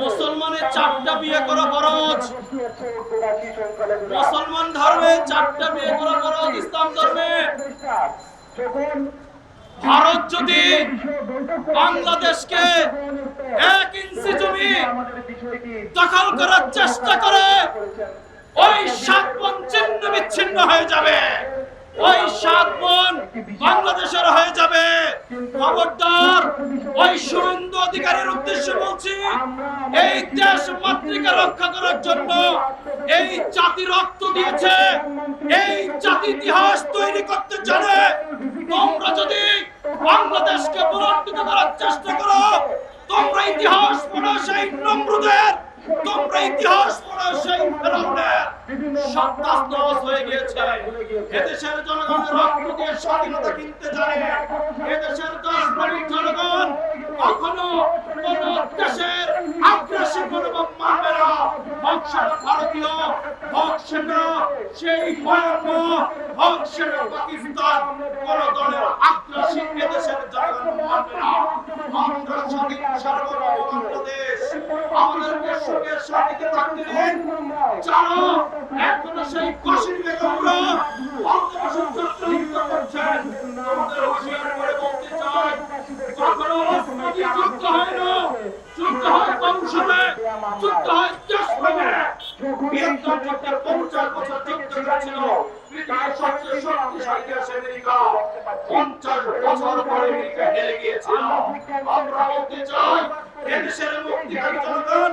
মুসলমানের চারটা বিয়ে করা ফরজ। মুসলমান ধর্মে চারটা বিয়ে করা ফরজ, ইসলাম ধর্মে। ভারত যদি বাংলাদেশকে এক ইঞ্চি জমি দখল করার চেষ্টা করে, ওই সাত ছিন্ন বিচ্ছিন্ন হয়ে যাবে। ওই সাত বোন বাংলাদেশের হয়ে যাবে। খবরদার, ওই সুরেন্দ্র অধিকারীর উদ্দেশ্যে বলছি, এই দেশ মাতৃকা রক্ষা করার জন্য এই জাতি রক্ত দিয়েছে, এই জাতি ইতিহাস তৈরি করতে জানে। তোমরা যদি বাংলাদেশকে পুনর্জিত করার চেষ্টা করো, তোমরা ইতিহাস পড়ো সেই নমরুদের তোমরা ইতিহাস পড়ো সেই ফেরাউনের সত্তা স্তস হয়ে গিয়েছে। এদেশের জনগণের রক্ত দিয়ে স্বাধীনতা কিনতে জানে এদেশের দশ কোটি জনগণ কখনো কোন দেশের আগ্রাসী মনোভাব মানবে না। হোক ভারতীয় হোক সেটা সেই ভয়ানক হোক পাকিস্তান কোন দলের আগ্রাসী এদেশের জনগণ মানবে না। আমরা স্বাধীন সার্বভৌম বাংলাদেশ আমাদেরকে সুখের শান্তিতে থাকতে দিন সেই কশির বেগমরা বাংলাদেশের চক্রান্ত করছেন আমাদের হুঁশিয়ার করে বলতে চাই, কখনো রাজনীতি যুক্ত হয় না। যুক্ত হয় বংশবে যুক্ত হয় দেশভাবে বিয়াত্তর যুদ্ধের পঞ্চাশ বছর যুদ্ধ করেছিল পৃথিবীর সবচেয়ে শক্তিশালী দেশ আমেরিকা। পঞ্চাশ বছর পরে আমেরিকা হেরে গিয়েছিল। আমরা বলতে চাই, এদেশের মুক্তিকামী জনগণ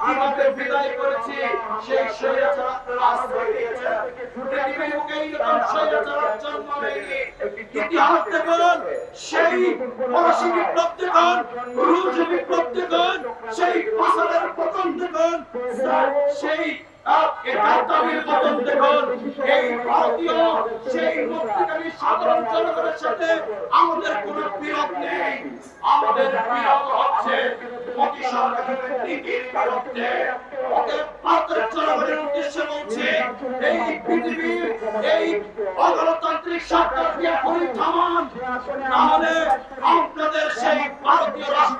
কীভাবে বিদায় করেছি। সেই স্বৈরাচার আশ্রয় হয়নি। ইতিহাস দেখুন সেই ফরাসি বিপ্লব দেখুন রুশ সেই ফসলের পতন দেখুন সেই আমাদের কোনো বিরোধ নেই। আমাদের বিরোধ হচ্ছে মোদী সরকারের এই পৃথিবীর এই অগণতান্ত্রিক সরকারকে এখনই আপনাদের সেই ভারতীয় রাষ্ট্র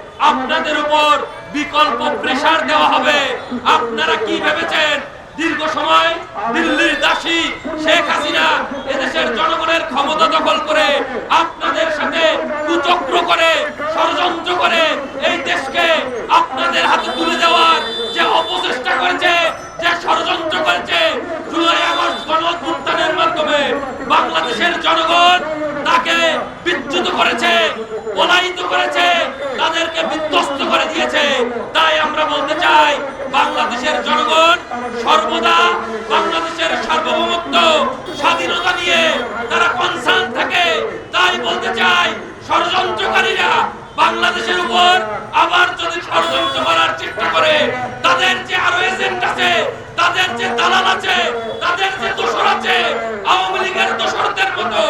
আপনাদের উপর বিকল্প প্রেসার দেওয়া হবে। আপনারা কি ভেবেছেন? দীর্ঘ সময় দিল্লির দাসী শেখ হাসিনা এদেশের জনগণের ক্ষমতা দখল করে আপনাদের সাথে কুচক্র করে ষড়যন্ত্র করে এই দেশকে আপনাদের হাতে তুলে দেওয়ার যে অপচেষ্টা করেছে যে ষড়যন্ত্র করেছে জুলাই আগস্ট গণ অভ্যুত্থানের মাধ্যমে বাংলাদেশের জনগণ তাকে বিচ্যুত করেছে পলায়িত করেছে তাদেরকে বিধ্বস্ত করে দিয়েছে তাই আমরা বলতে চাই বাংলাদেশের জনগণ সর্বদা বাংলাদেশের সার্বভৌমত্ব স্বাধীনতা নিয়ে তারা কনসার্ন থাকে। তাই বলতে চাই, ষড়যন্ত্রকারীরা বাংলাদেশের উপর আবার যদি ষড়যন্ত্র করার চেষ্টা করে, তাদের যে আরও এজেন্ট আছে, তাদের যে দালাল আছে, তাদের যে দোসর আছে, আওয়ামী লীগের দোসরদের মতো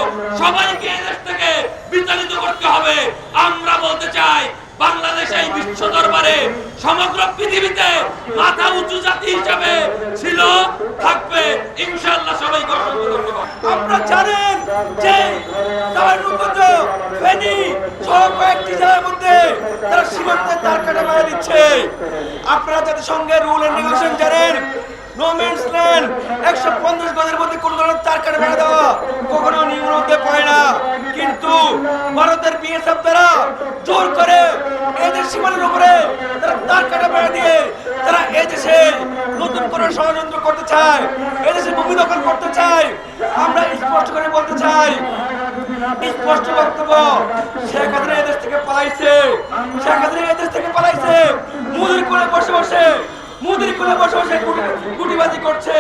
সবাইকে এদেশ থেকে বিতাড়িত করতে হবে। আমরা বলতে চাই সেই বিশ্ব দরবারে সমগ্র পৃথিবীতে মাথা উঁচু জাতি হিসাবে ছিল, থাকবে। ইনশাআল্লাহ সবাই আমরা জানেন যে দিচ্ছে। আপনারা রুল জানেন একশো পঞ্চাশ কোন ধরনের দেওয়া কখনো নিয়মের পড়ে না। কিন্তু ভারতের বিএসএফ তারা জোর করে এদের সীমানার উপরে তারা তার কাটা মারা দিয়ে তারা এদেশে নতুন করে ষড়যন্ত্র করতে চায় এদেশে ভূমি দখল করতে চায়, আমরা স্পষ্ট করে বলতে চাই, স্পষ্ট বক্তব্য, শেখ হাসিনা এদেশ থেকে পালাইছে, শেখ এদেশ থেকে পালাইছে, মুদির কোলে বসে বসে, মুদির কোলে বসে বসে গুটি- গুটিবাজি করছে।